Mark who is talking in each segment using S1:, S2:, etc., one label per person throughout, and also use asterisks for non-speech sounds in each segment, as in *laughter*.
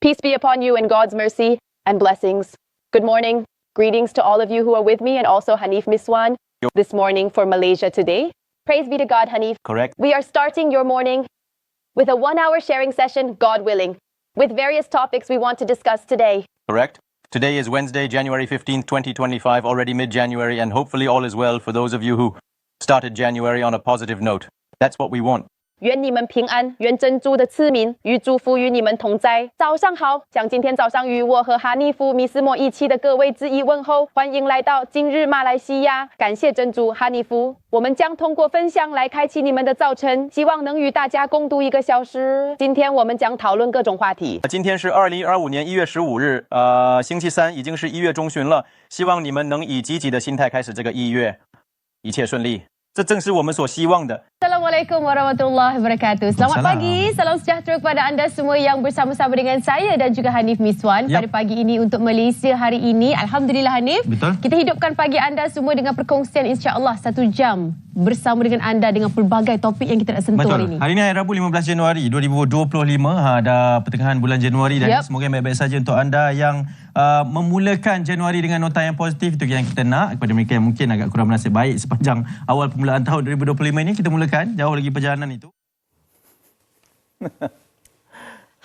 S1: Peace be upon you and God's mercy and blessings. Good morning. Greetings to all of you who are with me and also Hanif Miswan this morning for Malaysia Today. Praise be to God, Hanif.
S2: Correct.
S1: We are starting your morning with a one hour sharing session, God willing, with various topics we want to discuss today.
S2: Correct. Today is Wednesday, January 15th, 2025, already mid January, and hopefully all is well for those of you who started January on a positive note. That's what we want.
S1: 愿你们平安，愿珍珠的赐名与祝福与你们同在。早上好，将今天早上与我和哈尼夫、米斯莫一起的各位致以问候，欢迎来到今日马来西亚。感谢珍珠哈尼夫，我们将通过分享来开启你们的早晨，希望能与大家共度一个小时。今天我们将讨论各种话题。
S2: 今天是二零二五年一月十五日，呃，星期三，已经是一月中旬了。希望你们能以积极的心态开始这个一月，一切顺利。这正是我们所希望的。
S3: Assalamualaikum warahmatullahi wabarakatuh. Selamat
S4: Salam.
S3: pagi, salam sejahtera kepada anda semua yang bersama-sama dengan saya dan juga Hanif Miswan
S4: Yap.
S3: pada pagi ini untuk Malaysia hari ini. Alhamdulillah Hanif.
S4: Betul.
S3: Kita hidupkan pagi anda semua dengan perkongsian insya-Allah satu jam bersama dengan anda dengan pelbagai topik yang kita nak sentuh hari
S4: Betul.
S3: ini.
S4: Hari ini hari Rabu 15 Januari 2025. Ha, dah pertengahan bulan Januari dan
S3: Yep.
S4: semoga baik-baik saja untuk anda yang uh, memulakan Januari dengan nota yang positif itu yang kita nak kepada mereka yang mungkin agak kurang bernasib baik sepanjang awal permulaan tahun 2025 ini kita mulakan jauh lagi perjalanan itu. *laughs*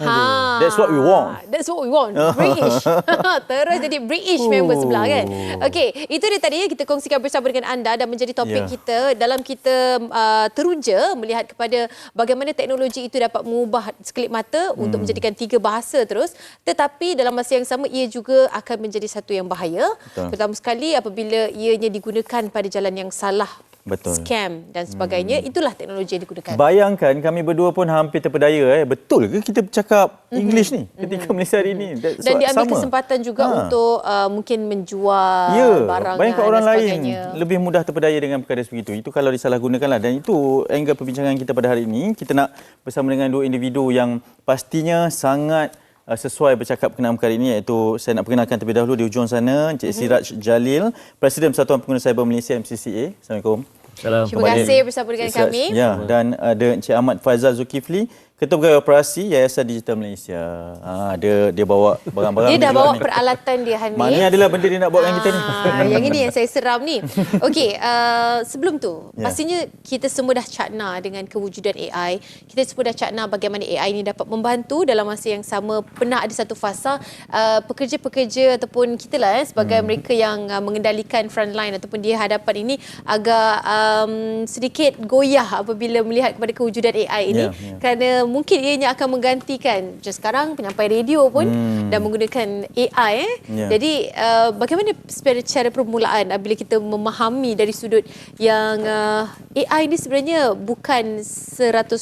S3: Ha,
S5: That's what we want.
S3: That's what we want. British. *laughs* Terus jadi British member sebelah kan. Okey, itu dia tadi kita kongsikan bersama dengan anda dan menjadi topik
S5: Yeah.
S3: kita dalam kita uh, teruja melihat kepada bagaimana teknologi itu dapat mengubah sekelip mata untuk menjadikan tiga bahasa terus tetapi dalam masa yang sama ia juga akan menjadi satu yang bahaya.
S5: Betul.
S3: Pertama sekali apabila ianya digunakan pada jalan yang salah.
S5: Betul.
S3: Scam dan sebagainya. Itulah teknologi yang digunakan.
S5: Bayangkan kami berdua pun hampir terpedaya eh. Betul ke kita bercakap English ni ketika *laughs* Malaysia hari ni? That's
S3: Mhm. dan
S5: what-
S3: diambil
S5: sama.
S3: kesempatan juga
S5: Ha.
S3: untuk uh, mungkin menjual
S5: Ya,
S3: barang
S5: bayangkan
S3: dan
S5: orang lain lebih mudah terpedaya dengan perkara sebegitu. Itu kalau disalahgunakan lah. Dan itu angle perbincangan kita pada hari ini. Kita nak bersama dengan dua individu yang pastinya sangat uh, sesuai bercakap berkenaan perkara ini iaitu saya nak perkenalkan terlebih dahulu di ujung sana Encik
S3: Mhm.
S5: Siraj Jalil, Presiden Persatuan Pengguna Cyber Malaysia MCCA. Assalamualaikum.
S6: Salam.
S3: Terima kasih bersama dengan
S5: Siraj.
S3: kami.
S5: Ya, dan ada Encik Ahmad Faizal Zulkifli, Ketua Pegawai Operasi Yayasan Digital Malaysia. Ha, dia dia bawa barang-barang
S3: Dia dah bawa
S5: ni.
S3: peralatan dia Hanif.
S5: Mana adalah benda dia nak bawa dengan kita ni?
S3: Ah, yang ini yang saya seram ni. Okey, *laughs* uh, sebelum tu,
S5: Ya.
S3: pastinya kita semua dah cakna dengan kewujudan AI. Kita semua dah cakna bagaimana AI ini dapat membantu dalam masa yang sama. Pernah ada satu fasa uh, pekerja-pekerja ataupun kita lah eh, sebagai
S5: Hmm.
S3: mereka yang uh, mengendalikan frontline ataupun di hadapan ini agak um, sedikit goyah apabila melihat kepada kewujudan AI ini.
S5: Ya, ya.
S3: Kerana mungkin ianya akan menggantikan macam sekarang penyampai radio pun
S5: Hmm.
S3: dan menggunakan AI eh.
S5: Ya.
S3: Jadi uh, bagaimana secara cara permulaan apabila kita memahami dari sudut yang uh, AI ini sebenarnya bukan 100%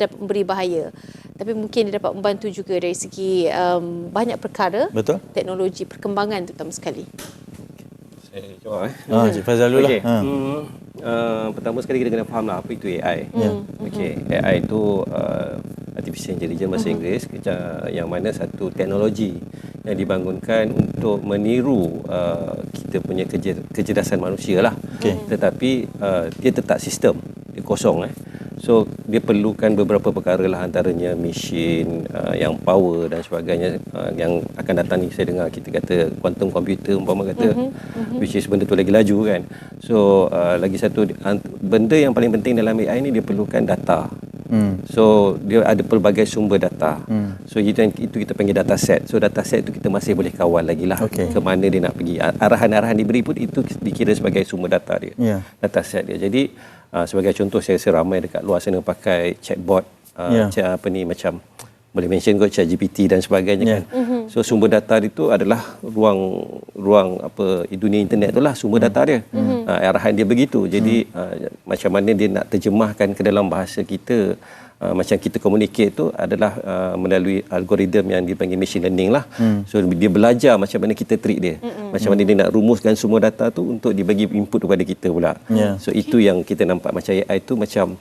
S3: dapat memberi bahaya. Tapi mungkin dia dapat membantu juga dari segi um, banyak perkara.
S5: Betul.
S3: Teknologi perkembangan terutama sekali.
S6: Saya jawab eh.
S5: Ha, Encik Faizal dulu
S6: Okey.
S5: lah. Ha.
S6: Hmm, uh, pertama sekali kita kena faham lah apa itu AI.
S5: Ya.
S6: Okey, AI itu uh, artificial intelligence bahasa Inggeris keja- yang mana satu teknologi yang dibangunkan untuk meniru uh, kita punya keje- kecerdasan manusia lah.
S5: Okey.
S6: Tetapi uh, dia tetap sistem, dia kosong eh. So dia perlukan beberapa perkara lah antaranya mesin uh, yang power dan sebagainya uh, yang akan datang ni saya dengar kita kata quantum computer umpama kata mm-hmm. which is benda tu lagi laju kan. So uh, lagi satu benda yang paling penting dalam AI ni dia perlukan data.
S5: Hmm.
S6: So dia ada pelbagai sumber data. Hmm. So itu, itu kita panggil data set. So data set itu kita masih boleh kawal lagi lah
S5: Okey.
S6: ke mana dia nak pergi. Arahan-arahan diberi pun itu dikira sebagai sumber data dia.
S5: Ya.
S6: Data set dia. Jadi uh, sebagai contoh saya rasa ramai dekat luar sana pakai chatbot uh,
S5: Ya.
S6: chat apa ni macam boleh mention kot chat GPT dan sebagainya
S5: Ya.
S6: kan. So sumber data itu adalah ruang ruang apa dunia internet tu lah sumber data dia. Uh, arahan dia begitu. Jadi uh, macam mana dia nak terjemahkan ke dalam bahasa kita Uh, macam kita communicate tu adalah uh, melalui algoritma yang dipanggil machine learning lah. Hmm. So dia belajar macam mana kita treat dia. Hmm. Macam mana dia nak rumuskan semua data tu untuk dibagi input kepada kita pula.
S5: Ya.
S6: So itu yang kita nampak macam AI tu macam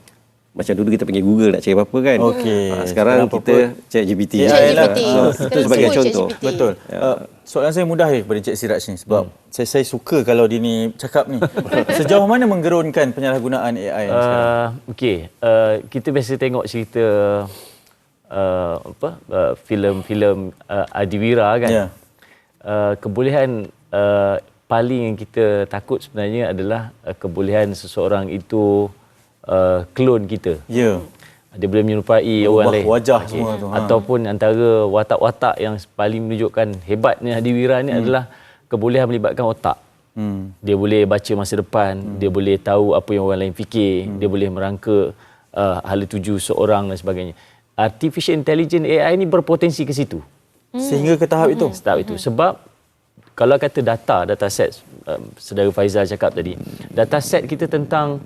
S6: macam dulu kita panggil Google nak cari apa-apa kan.
S5: Okey.
S6: Ah, sekarang
S5: Sekarang
S6: kita chat GPT.
S5: Lah.
S3: GPT.
S5: Ah,
S3: Sekarang
S6: itu sebagai contoh.
S3: ChatGPT.
S5: Betul. Uh, soalan saya mudah je kepada Cik Siraj ni sebab hmm. saya saya suka kalau dia ni cakap ni. *laughs* Sejauh mana menggerunkan penyalahgunaan AI ni sekarang?
S7: Uh, Okey, uh, kita biasa tengok cerita uh, apa uh, filem-filem uh, Adiwira kan.
S5: Ya.
S7: Uh, kebolehan uh, paling yang kita takut sebenarnya adalah uh, kebolehan seseorang itu uh, klon kita.
S5: Ya.
S7: Dia boleh menyerupai orang
S5: Ubah
S7: lain.
S5: wajah semua tu, ha.
S7: Ataupun antara watak-watak yang paling menunjukkan hebatnya Hadiwira ni adalah kebolehan melibatkan otak.
S5: Hmm.
S7: Dia boleh baca masa depan, dia boleh tahu apa yang orang lain fikir, dia boleh merangka uh, hala tuju seorang dan sebagainya. Artificial intelligence AI ni berpotensi ke situ.
S5: Sehingga ke tahap itu.
S7: Tahap itu. Sebab kalau kata data, data set, um, saudara Faizal cakap tadi, data set kita tentang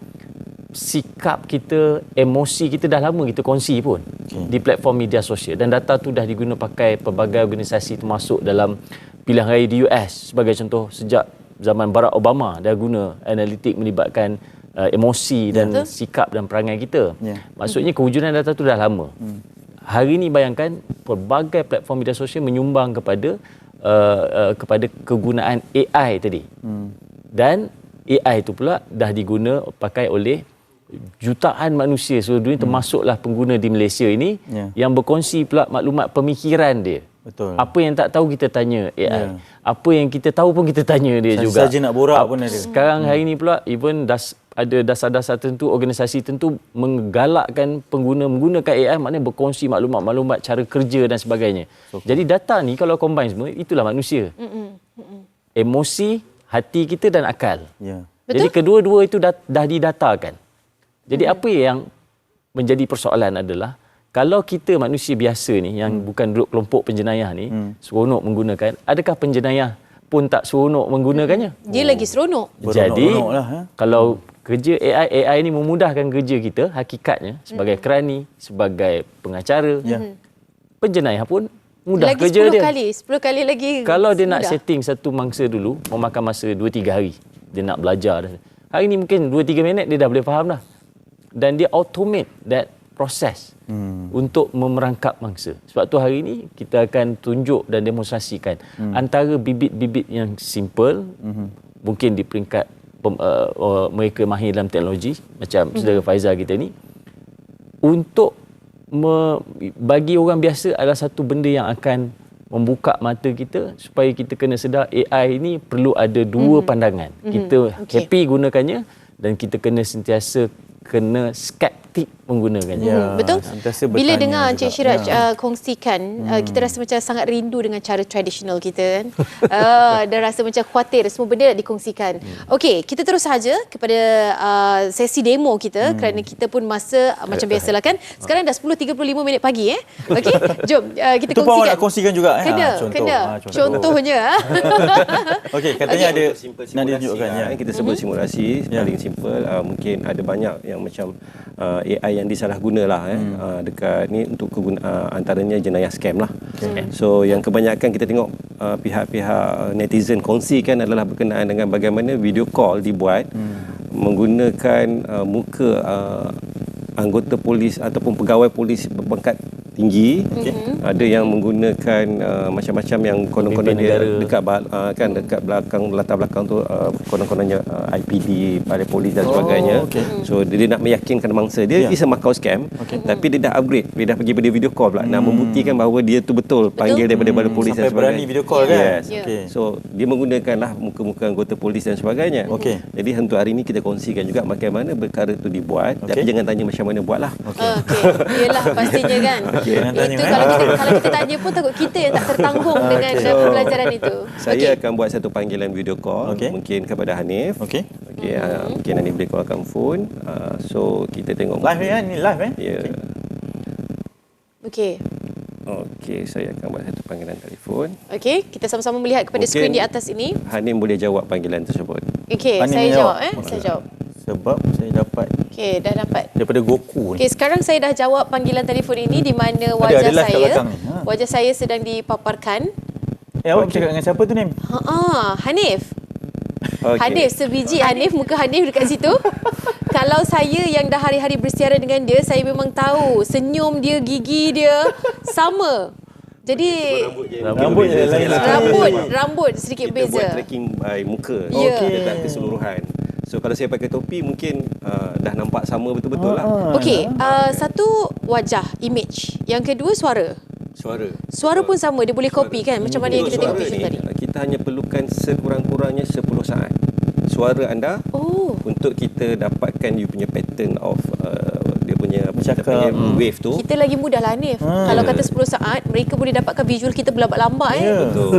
S7: sikap kita, emosi kita dah lama kita kongsi pun okay. di platform media sosial dan data tu dah diguna pakai pelbagai organisasi termasuk dalam pilihan raya di US sebagai contoh sejak zaman Barack Obama dah guna analitik melibatkan uh, emosi dan
S3: Betul.
S7: sikap dan perangai kita.
S5: Ya.
S7: Maksudnya kewujudan data tu dah lama. Hari ini bayangkan pelbagai platform media sosial menyumbang kepada uh, uh, kepada kegunaan AI tadi. Dan AI itu pula dah diguna pakai oleh jutaan manusia seluruh dunia termasuklah pengguna di Malaysia ini
S5: Ya.
S7: yang berkongsi pula maklumat pemikiran dia.
S5: Betul.
S7: Apa yang tak tahu kita tanya AI.
S5: Ya.
S7: Apa yang kita tahu pun kita tanya dia
S5: Saja-
S7: juga.
S5: saja nak borak
S7: Ap-
S5: pun ada.
S7: Sekarang hari ini pula even das, ada dasar-dasar tertentu organisasi tertentu menggalakkan pengguna menggunakan AI maknanya berkongsi maklumat-maklumat cara kerja dan sebagainya. Jadi data ni kalau combine semua itulah manusia. Emosi, hati kita dan akal.
S5: Ya.
S7: Jadi kedua-dua itu dah, dah didatakan. Jadi apa yang menjadi persoalan adalah kalau kita manusia biasa ni yang bukan duduk kelompok penjenayah ni seronok menggunakan, adakah penjenayah pun tak seronok menggunakannya?
S3: Dia lagi seronok.
S7: Jadi
S5: lah, ha?
S7: kalau kerja AI AI ni memudahkan kerja kita hakikatnya sebagai kerani, sebagai pengacara,
S5: Ya.
S7: penjenayah pun mudah
S3: lagi
S7: kerja
S3: 10
S7: dia.
S3: kali, 10 kali lagi.
S7: Kalau dia nak
S3: mudah.
S7: setting satu mangsa dulu, memakan masa 2-3 hari. Dia nak belajar. dah. Hari ni mungkin 2-3 minit dia dah boleh faham dah. Dan dia automate that process hmm. untuk memerangkap mangsa. Sebab tu hari ni kita akan tunjuk dan demonstrasikan hmm. antara bibit-bibit yang simple, hmm. mungkin di peringkat pem, uh, uh, mereka mahir dalam teknologi, macam hmm. saudara Faizal kita ni, untuk me, bagi orang biasa adalah satu benda yang akan membuka mata kita supaya kita kena sedar AI ini perlu ada dua mm-hmm. pandangan. Mm-hmm. Kita okay. happy gunakannya dan kita kena sentiasa kena skeptik menggunakannya.
S5: Ya.
S3: Hmm, betul. Bila dengar
S5: juga.
S3: Encik Syiraj
S5: Ya.
S3: uh, kongsikan, uh, kita rasa macam sangat rindu dengan cara tradisional kita kan. *laughs* uh, dan rasa macam khawatir semua benda nak dikongsikan. Okey, kita terus saja kepada uh, sesi demo kita kerana kita pun masa uh, macam biasalah kan. Sekarang dah 10.35 minit pagi eh. Okey, *laughs* jom uh, kita
S5: Itu pun
S3: kongsikan.
S5: awak nak kongsikan juga eh?
S3: Kena,
S5: Ah, contoh.
S3: kena.
S5: Ah, contoh.
S3: Contohnya. ah. *laughs*
S5: Okey, katanya ada
S6: simple
S5: nak ditunjukkan ya.
S6: kita sebut simulasi
S5: Ya.
S6: paling simple uh, mungkin ada banyak yang macam uh, AI yang disalahguna lah eh
S5: Hmm.
S6: uh, dekat ni untuk keguna, uh, antaranya jenayah scam lah okay. so yang kebanyakan kita tengok uh, pihak-pihak netizen kongsikan adalah berkenaan dengan bagaimana video call dibuat
S5: Hmm.
S6: menggunakan uh, muka uh, anggota polis ataupun pegawai polis berpangkat tinggi okay. ada yang menggunakan uh, macam-macam yang konon-konon dia
S7: negara.
S6: dekat uh, kan dekat belakang latar belakang tu uh, konon-kononnya uh, IPD pada polis dan sebagainya.
S5: okey.
S6: So dia, dia nak meyakinkan mangsa dia yeah. is a Macau scam okay. tapi dia dah upgrade dia dah pergi pada video call pula nak membuktikan bahawa dia tu betul, panggil daripada bala polis
S5: Hmm. Sampai
S6: dan sebagainya.
S5: berani video call kan?
S6: Yes.
S3: Ya.
S5: Okey.
S6: So dia menggunakanlah muka-muka anggota polis dan sebagainya.
S5: Okey.
S6: Jadi untuk hari ini kita kongsikan juga bagaimana perkara tu dibuat
S5: Okey.
S6: tapi jangan tanya macam mana buatlah.
S3: Okey. Yelah pastinya kan. *laughs*
S6: Okey.
S5: Jangan tanya,
S3: Itu
S5: eh.
S3: kalau kita *laughs* kalau kita tanya pun takut kita yang tak tertanggung *laughs* dengan
S5: Okey.
S3: uh, pembelajaran itu.
S6: Saya
S3: Okey.
S6: akan buat satu panggilan video call
S5: Okey.
S6: mungkin kepada Hanif.
S5: Okey.
S6: Okey, uh, mungkin Hanif boleh callkan phone. Uh, so kita tengok
S5: Live ni kan? Ni live eh?
S6: Ya.
S3: Okey.
S6: Okey, saya akan buat satu panggilan telefon.
S3: Okey, kita sama-sama melihat kepada
S6: Mungkin-
S3: skrin di atas ini.
S6: Hanif boleh jawab panggilan tersebut.
S3: Okey, saya
S5: menjawab.
S3: jawab eh. Saya jawab.
S5: Sebab saya dapat
S3: Okey, dah dapat.
S5: daripada Goku ni.
S3: Okey, sekarang saya dah jawab panggilan telefon ini di mana wajah
S5: ada
S3: saya.
S5: Ha.
S3: wajah saya sedang dipaparkan.
S5: Eh, awak bercakap dengan siapa tu Nim?
S3: Ha ah, Hanif.
S6: Okey.
S3: Hanif sebiji Hanif muka Hanif dekat situ. *laughs* Kalau saya yang dah hari-hari bersiaran dengan dia, saya memang tahu senyum dia, gigi dia sama. Jadi
S5: Rambut lain
S3: rambut rambut sedikit
S6: kita buat
S3: beza.
S6: tracking by muka.
S3: Ya.
S6: Okey. Tak keseluruhan. So kalau saya pakai topi mungkin uh, dah nampak sama betul-betul lah.
S3: Okey, uh, satu wajah, image. Yang kedua suara.
S6: Suara.
S3: Suara pun sama, dia boleh copy kan macam mana yang kita tengok tadi.
S6: uh, Kita hanya perlukan sekurang-kurangnya 10 saat. Suara anda
S3: Oh.
S6: untuk kita dapatkan you punya pattern of uh, punya apa kita
S5: Bercakap.
S6: panggil wave tu.
S3: Kita lagi mudah lah Hanif. Kalau kata 10 saat, mereka boleh dapatkan visual kita berlambat-lambat eh.
S5: Ya.
S6: Betul.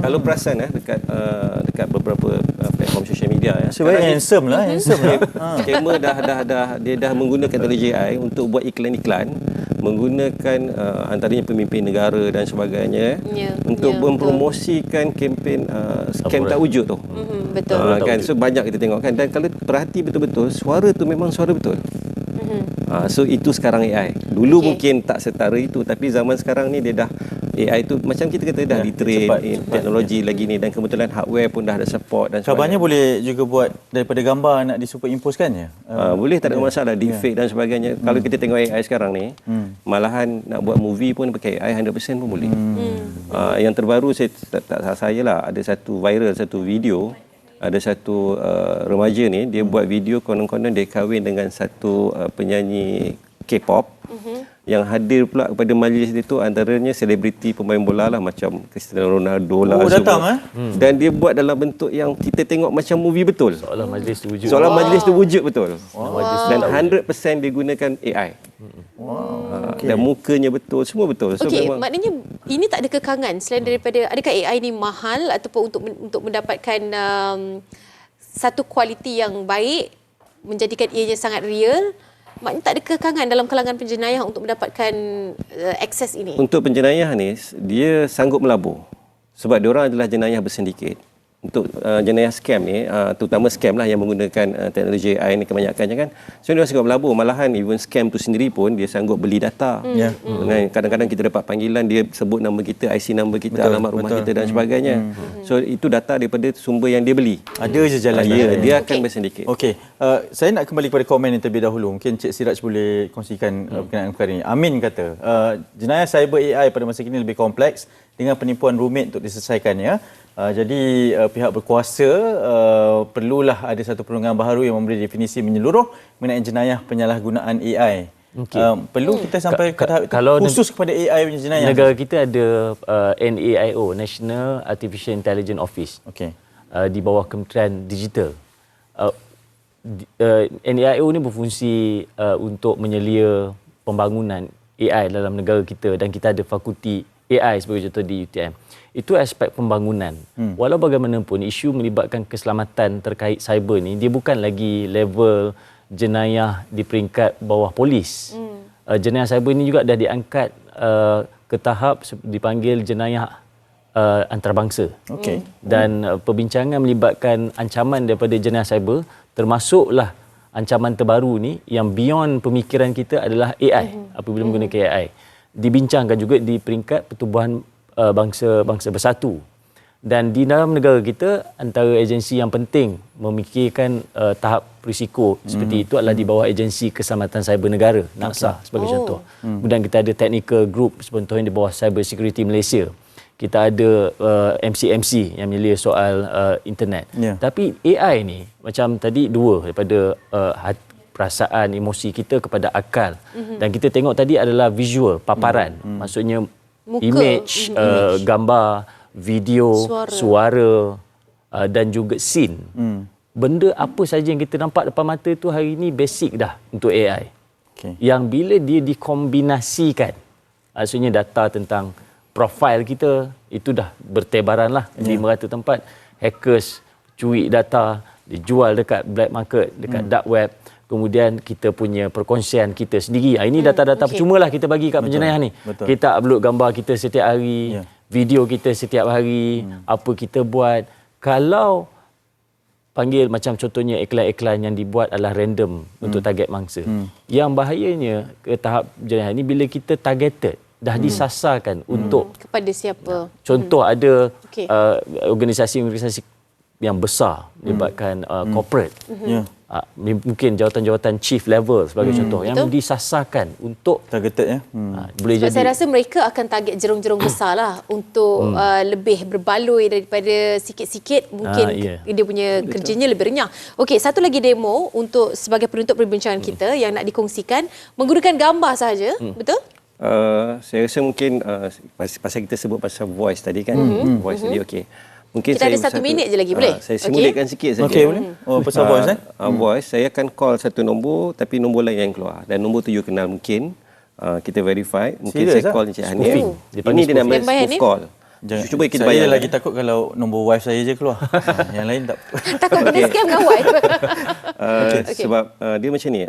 S6: Kalau perasan eh dekat uh, dekat beberapa uh, platform social media ya.
S5: Sebenarnya
S6: ni
S5: handsome lah, handsome lah. *laughs*
S6: Skamer dah dah dah dia dah menggunakan teknologi AI untuk buat iklan-iklan menggunakan uh, antaranya pemimpin negara dan sebagainya eh,
S3: Ya,
S6: untuk
S3: ya, betul.
S6: mempromosikan kempen uh, scam
S7: Laporan.
S6: tak wujud tu.
S3: Mhm, betul.
S6: Uh, kan so banyak kita tengok kan dan kalau perhati betul-betul suara tu memang suara betul. Uh, so itu sekarang AI. Dulu
S3: Okey.
S6: mungkin tak setara itu tapi zaman sekarang ni dia dah AI tu macam kita kata dah
S5: Ya,
S6: ditrain
S5: cepat,
S6: eh,
S5: cepat.
S6: teknologi lagi ni dan kebetulan hardware pun dah ada support dan
S5: Kabarnya
S6: sebagainya.
S5: boleh juga buat daripada gambar nak disuperimposekan je.
S6: Uh, boleh tak ada masalah deepfake dan sebagainya. Kalau kita tengok AI sekarang ni, malahan nak buat movie pun pakai AI 100% pun boleh. Uh, yang terbaru saya tak, tak salah saya lah ada satu viral satu video ada satu uh, remaja ni dia buat video konon-konon dia kahwin dengan satu uh, penyanyi K-pop yang hadir pula kepada majlis itu antaranya selebriti pemain bola lah macam Cristiano Ronaldo lah
S5: Oh,
S6: semua.
S5: datang, eh?
S6: dan dia buat dalam bentuk yang kita tengok macam movie betul
S7: Seolah majlis tu wujud.
S6: Soalan majlis tu wujud betul.
S7: Wow.
S6: Dan 100% digunakan AI. Wow. Dan mukanya betul, semua betul. So
S3: Okey,
S6: memang
S3: maknanya ini tak ada kekangan selain daripada adakah AI ni mahal ataupun untuk untuk mendapatkan um, satu kualiti yang baik menjadikan ianya sangat real maknanya tak ada kekangan dalam kalangan penjenayah untuk mendapatkan uh, akses ini.
S6: untuk penjenayah ni dia sanggup melabur. Sebab dia orang adalah jenayah bersindiket. Untuk uh, jenayah scam ni, uh, terutama scam lah yang menggunakan uh, teknologi AI ni kebanyakannya kan. So dia sanggup melabur. Malahan even scam tu sendiri pun dia sanggup beli data.
S5: Ya.
S6: Dan kadang-kadang kita dapat panggilan dia sebut nama kita, IC number kita,
S5: Betul,
S6: alamat rumah
S5: betul.
S6: kita dan sebagainya. So itu data daripada sumber yang dia beli.
S5: Ada je jalan.
S6: Ah, ya, dia akan
S3: Okey.
S6: bersindiket.
S5: Okey, uh, saya nak kembali kepada komen yang terlebih dahulu. Mungkin Cik Siraj boleh kongsikan uh, berkenaan perkara ini. Amin kata, uh, jenayah cyber AI pada masa kini lebih kompleks dengan penipuan rumit untuk diselesaikannya. Uh, jadi uh, pihak berkuasa uh, perlulah ada satu perundingan baharu yang memberi definisi menyeluruh mengenai jenayah penyalahgunaan AI.
S7: Okey.
S5: Uh, perlu kita sampai ke
S7: Ka-
S5: tahap itu
S7: kalau
S5: khusus kepada AI punya jenayah.
S7: Negara kita ada uh, NAIO, National Artificial Intelligence Office.
S5: Okey.
S7: uh, di bawah Kementerian Digital. Uh, di- uh, NAIO ni berfungsi uh, untuk menyelia pembangunan AI dalam negara kita dan kita ada fakulti AI sebagai contoh di UTM. Itu aspek pembangunan. Hmm. Walau bagaimanapun isu melibatkan keselamatan terkait cyber ni dia bukan lagi level jenayah di peringkat bawah polis. Hmm. Uh, jenayah cyber ni juga dah diangkat uh, ke tahap dipanggil jenayah uh, antarabangsa.
S5: Okey.
S7: Dan uh, perbincangan melibatkan ancaman daripada jenayah cyber termasuklah ancaman terbaru ni yang beyond pemikiran kita adalah AI apabila menggunakan AI. Dibincangkan juga di peringkat pertubuhan uh, bangsa bangsa bersatu. Dan di dalam negara kita antara agensi yang penting memikirkan uh, tahap risiko seperti itu adalah di bawah agensi keselamatan cyber negara NACSA sebagai
S3: Oh.
S7: contoh. Kemudian kita ada technical group contohnya di bawah Cyber Security Malaysia. Kita ada uh, MCMC yang menyelia soal uh, internet.
S5: Ya.
S7: Tapi AI ni macam tadi dua daripada uh, perasaan emosi kita kepada akal. Mm-hmm. Dan kita tengok tadi adalah visual, paparan. Mm-hmm. Maksudnya
S3: Muka,
S7: image,
S3: mhm,
S7: uh, gambar, video,
S3: Suara.
S7: suara, uh, dan juga scene.
S5: Hmm.
S7: Benda apa saja yang kita nampak depan mata tu hari ini basic dah untuk AI.
S5: Okey.
S7: Yang bila dia dikombinasikan, maksudnya data tentang profil kita, itu dah bertebaran lah di merata tempat. Hackers curi data, dijual dekat black market, dekat dark web. Kemudian kita punya perkongsian kita sendiri. Ah, Ini data-data
S3: okey.
S7: percuma lah kita bagi kat penjenayah ni.
S5: betul.
S7: Kita upload gambar kita setiap hari,
S5: Ya.
S7: video kita setiap hari, apa kita buat. Kalau panggil macam contohnya iklan-iklan yang dibuat adalah random untuk target mangsa. Yang bahayanya ke tahap jenayah ni bila kita targeted, dah disasarkan untuk
S3: Kepada siapa?
S7: contoh ada
S3: Okey.
S7: uh, organisasi-organisasi yang besar, melibatkan uh, corporate.
S5: Ya.
S7: Uh, mungkin jawatan-jawatan chief level sebagai contoh yang
S3: Betul.
S7: disasarkan untuk
S5: Targeted ya. Hmm.
S7: uh, boleh
S3: Sebab
S7: jadi
S3: saya rasa mereka akan target jerung-jerung besar lah *coughs* untuk uh, lebih berbaloi daripada sikit-sikit mungkin
S7: Ah, ya.
S3: dia punya kerjanya lebih renyah. Okey, satu lagi demo untuk sebagai penutup perbincangan kita yang nak dikongsikan menggunakan gambar sahaja, betul?
S6: Uh, saya rasa mungkin uh, pas- pasal kita sebut pasal voice tadi kan. Mm-hmm. Voice tadi okey. Mungkin
S3: Kita ada satu minit je lagi, boleh?
S6: Uh, saya
S3: Okey.
S6: simulate sikit saja.
S5: Okey, boleh. Oh, pasal voice eh.
S6: Uh, voice saya akan call satu nombor tapi nombor lain yang keluar dan nombor tu you kenal mungkin. Uh, kita verify mungkin
S5: Serious
S6: saya
S5: ah?
S6: call Encik Hanif.
S7: Spoofing. Dia
S6: Ini nama.
S3: Bayar
S6: spoof call.
S5: Jangan,
S6: Cuba kita
S5: saya
S6: bayangkan.
S5: lagi takut kalau nombor wife saya je keluar. *laughs* yang lain tak. *laughs*
S3: Takut kena scam dengan wife. *laughs*
S6: Uh,
S3: Okey.
S6: Sebab uh, dia macam ni, uh,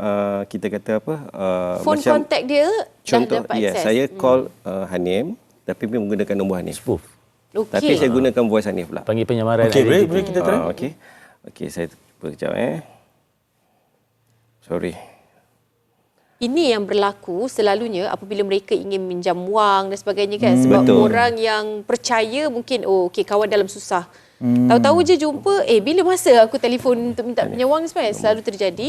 S6: uh, kita kata apa? Uh,
S3: Phone
S6: macam
S3: contact dia
S6: contoh,
S3: dah dapat
S6: ya,
S3: akses.
S6: saya call uh, Hanim tapi menggunakan nombor Hanif.
S7: spoof.
S3: Okey.
S6: Tapi saya gunakan voice Hanif pula.
S7: Panggil penyamaran
S5: Okey, boleh boleh kita try.
S6: Ah, okey. Okey, saya cuba kejap eh. Sorry.
S3: Ini yang berlaku selalunya apabila mereka ingin minjam wang dan sebagainya kan. Sebab
S6: betul.
S3: orang yang percaya mungkin, oh okey kawan dalam susah. Tahu-tahu je jumpa, eh bila masa aku telefon untuk minta pinjam wang ni sebenarnya selalu terjadi.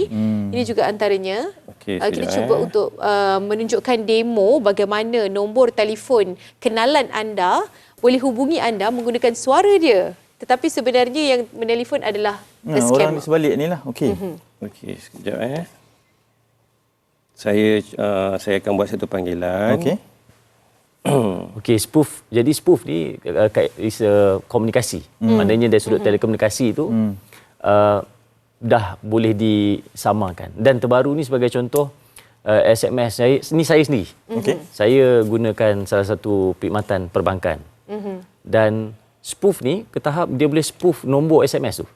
S3: Ini juga antaranya.
S6: Okey,
S3: Uh, kita cuba
S6: eh.
S3: untuk uh, menunjukkan demo bagaimana nombor telefon kenalan anda boleh hubungi anda menggunakan suara dia. Tetapi sebenarnya yang menelpon adalah the
S5: Nah, orang
S3: scammer.
S5: di sebalik ni lah. Okey.
S6: Okey, sekejap eh. Saya uh, saya akan buat satu panggilan.
S5: Okey. *clears throat*
S7: Okey, spoof. Jadi spoof ni uh, kait- is a komunikasi. Hmm. Maknanya dari sudut telekomunikasi itu hmm. uh, dah boleh disamakan. Dan terbaru ni sebagai contoh uh, SMS saya ni saya sendiri.
S5: Okey.
S7: Saya gunakan salah satu perkhidmatan perbankan. Hmm. Dan spoof ni ke tahap dia boleh spoof nombor SMS tu.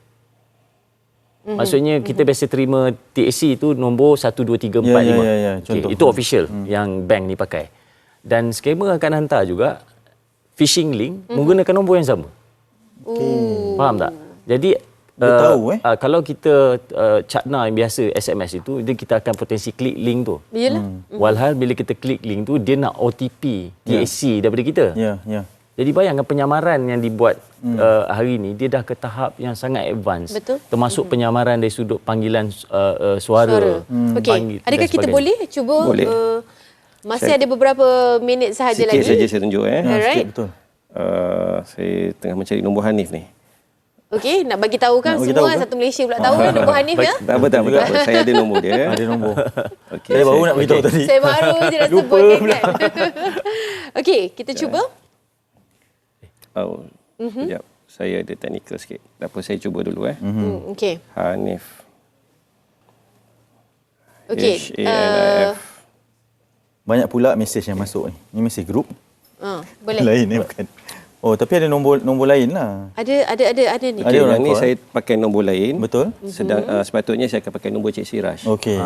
S7: Mm-hmm. Maksudnya kita biasa terima TAC tu nombor 1 2 3 4 5.
S5: Ya, ya, ya, ya. Contoh.
S7: Okay, itu official hmm. yang bank ni pakai. Dan scammer akan hantar juga phishing link hmm. menggunakan nombor yang sama.
S3: Oh.
S7: Faham tak? Jadi
S5: Dia tahu, eh?
S7: uh, kalau kita uh, cakna yang biasa SMS itu dia kita akan potensi klik link tu.
S3: Yalah.
S7: Hmm. Walhal bila kita klik link tu dia nak OTP TAC daripada kita.
S5: Ya, ya.
S7: Jadi bayangkan penyamaran yang dibuat hmm. uh, hari ini dia dah ke tahap yang sangat advance.
S3: Betul.
S7: Termasuk hmm. penyamaran dari sudut panggilan uh, uh, suara.
S3: suara. Hmm. Okey, adakah kita boleh cuba
S6: Boleh.
S3: Uh, masih
S6: Saya-
S3: ada beberapa minit sahaja
S6: Sikit
S3: lagi.
S6: saja saya tunjuk eh.
S3: Alright.
S5: sikit betul.
S6: Uh, saya tengah mencari nombor Hanif ni.
S3: Okey, nak bagi tahu kan
S5: Nak
S3: semua
S5: tahu kan?
S3: satu Malaysia pula tahu kan nombor Hanif ya.
S6: Tak apa, tak apa, tak apa. Saya ada nombor dia.
S5: Ada nombor.
S6: Okey,
S5: Saya baru nak beritahu tadi.
S3: Saya baru je dah sebut kan. *laughs* Okey, kita cuba.
S6: Oh, sekejap. Saya ada technical sikit. Tak apa, saya cuba dulu eh.
S3: Hmm, okey.
S6: Hanif.
S3: Okey.
S6: H-A-N-I-F.
S5: Banyak pula mesej yang masuk ni. Ni mesej grup.
S3: Uh, boleh. *laughs*
S5: Lain ni bukan. Oh, tapi ada nombor nombor lain lah.
S3: Ada ada ada ada ni.
S5: Ada
S6: Okay,
S5: orang
S6: yang ni
S5: call.
S6: saya pakai nombor lain.
S5: Betul?
S6: Sedang uh, sepatutnya saya akan pakai nombor Cik Siraj.
S5: Okey.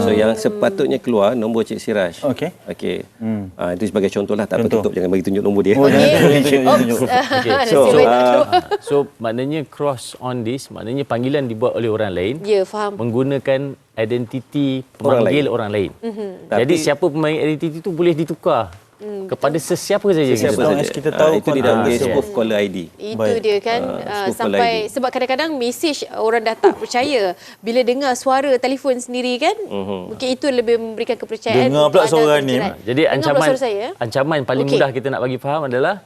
S6: So yang sepatutnya keluar nombor Cik Siraj.
S5: Okey.
S6: Okey. Hmm. Uh, itu sebagai contoh lah. Tak apa
S5: Contoh.
S6: tutup jangan bagi tunjuk nombor dia.
S5: Oh, jangan
S3: Okey.
S7: Okey,
S3: Nasib *laughs*
S7: so,
S3: keluar.
S7: uh, so maknanya cross on this, maknanya panggilan dibuat oleh orang lain
S3: Ya, faham.
S7: menggunakan identiti
S6: Orang
S7: pemanggil orang lain.
S3: Mhm.
S7: Mm-hmm. Jadi
S6: Tapi-
S7: siapa pemain identiti itu boleh ditukar
S3: Hmm,
S7: kepada sesiapa saja
S6: Siapa
S7: kita
S6: saja.
S5: as kita
S6: Ah,
S5: tahu
S6: itu
S5: kontak
S6: dipanggil
S5: dia.
S6: spoof caller ID.
S3: Itu
S5: Baik.
S3: dia kan uh,
S6: spoof
S3: sampai
S6: ID.
S3: sebab kadang-kadang mesej orang dah tak percaya bila dengar suara telefon sendiri kan uh-huh. mungkin itu lebih memberikan kepercayaan
S5: Dengar pula suara ni.
S3: cerai.
S7: Jadi
S3: Dengar
S7: ancaman
S3: saya
S7: ancaman paling
S3: Okey.
S7: mudah kita nak bagi faham adalah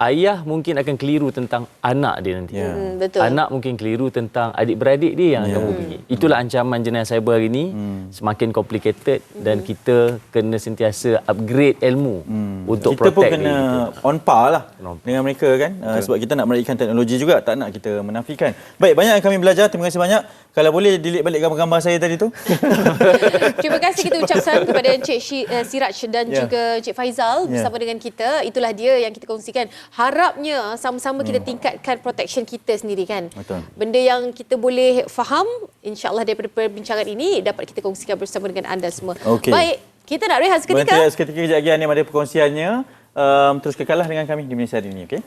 S7: ayah mungkin akan keliru tentang anak dia nanti.
S5: Ya.
S3: Hmm, betul.
S7: Anak mungkin keliru tentang adik-beradik dia yang
S5: Ya.
S7: akan hubungi. Itulah ancaman jenayah cyber hari ini
S5: Hmm.
S7: semakin complicated dan kita kena sentiasa upgrade ilmu untuk
S5: Hmm. kita pun
S7: protect
S5: kena
S7: kita.
S5: on par lah dengan mereka kan uh, sebab kita nak meraihkan teknologi juga tak nak kita menafikan baik banyak yang kami belajar terima kasih banyak kalau boleh delete balik gambar-gambar saya tadi tu *laughs*
S3: Terima kasih kita ucapkan kepada Encik uh, Siraj dan
S5: Ya.
S3: juga Encik Faizal
S5: Ya.
S3: bersama dengan kita. Itulah dia yang kita kongsikan. Harapnya sama-sama kita tingkatkan protection kita sendiri kan.
S5: Hmm. Betul.
S3: Benda yang kita boleh faham, insyaAllah daripada perbincangan ini dapat kita kongsikan bersama dengan anda semua.
S5: Okey.
S3: Baik, kita nak rehat
S5: Berhenti
S3: seketika.
S5: seketika kejap lagi Anim ada perkongsiannya um, terus kekallah dengan kami di Malaysia hari ini okey